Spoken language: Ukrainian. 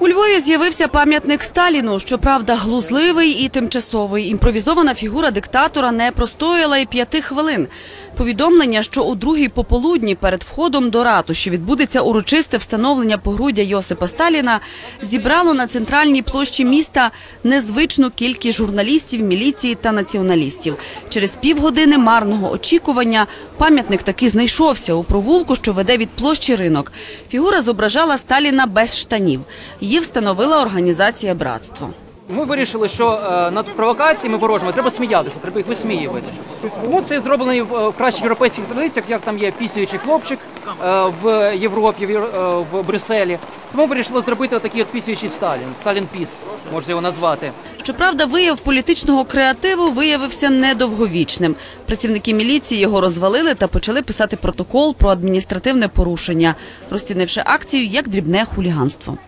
У Львові з'явився пам'ятник Сталіну. Щоправда, глузливий і тимчасовий. Імпровізована фігура диктатора не простояла і п'яти хвилин. Повідомлення, що у другій пополудні перед входом до ратуші відбудеться урочисте встановлення погруддя Йосипа Сталіна, зібрало на центральній площі міста незвичну кількість журналістів, міліції та націоналістів. Через півгодини марного очікування пам'ятник таки знайшовся у провулку, що веде від площі ринок. Фігура зображала Сталіна без штанів. Її встановила організація Братство. Ми вирішили, що е, над провокаціями ворожими треба сміятися, треба їх висміювати. Тому це зроблено в, е, кращих європейських традиціях, як там є пісюючий хлопчик е, в Європі, в, в Брюсселі. Тому вирішили зробити такий от пісюючий Сталін, Сталін Піс, можна його назвати. Щоправда, вияв політичного креативу виявився недовговічним. Працівники міліції його розвалили та почали писати протокол про адміністративне порушення, розцінивши акцію як дрібне хуліганство.